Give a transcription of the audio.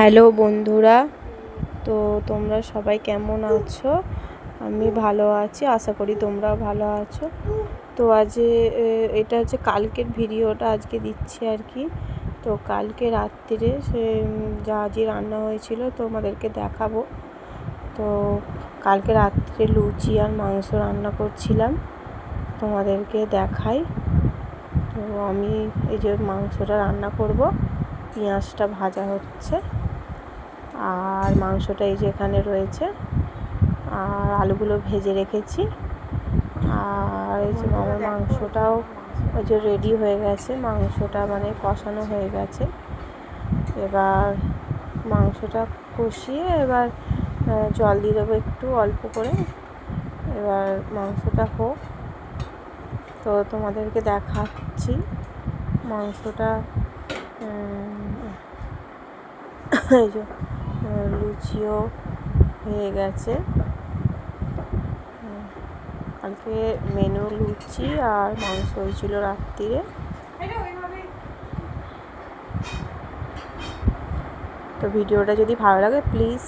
Hello বন্ধুরা, তো তোমরা সবাই কেমন আছো? আমি ভালো আছি, আশা করি তোমরাও ভালো আছো। তো আজ এটা হচ্ছে কালকের ভিডিওটা আজকে দিচ্ছি আর কি। তো কালকে রাত্রিরে সে যা যে রান্না হয়েছিল তোমাদেরকে দেখাবো। তো কালকে রাত্রে লুচি আর মাংস রান্না করছিলাম, তোমাদেরকে দেখাই। তো আমি এই যে মাংসটা রান্না করব, পেঁয়াজটা ভাজা হচ্ছে। আর মাংসটা এই যে এখানে রয়েছে। আর আলুগুলো ভেজে রেখেছি। আর এই যে আমার মাংসটাও ওই যে রেডি হয়ে গেছে। মাংসটা মানে কষানো হয়ে গেছে। এবার মাংসটা কষিয়ে এবার জল দিয়ে দেবো একটু অল্প করে। এবার মাংসটা হোক। তো তোমাদেরকে দেখাচ্ছি মাংসটা। এই যে লুচিও হয়ে গেছে। কালকে মেনু লুচি আর মাংস হয়েছিল রাত্রিরে তো ভিডিওটা যদি ভালো লাগে প্লিজ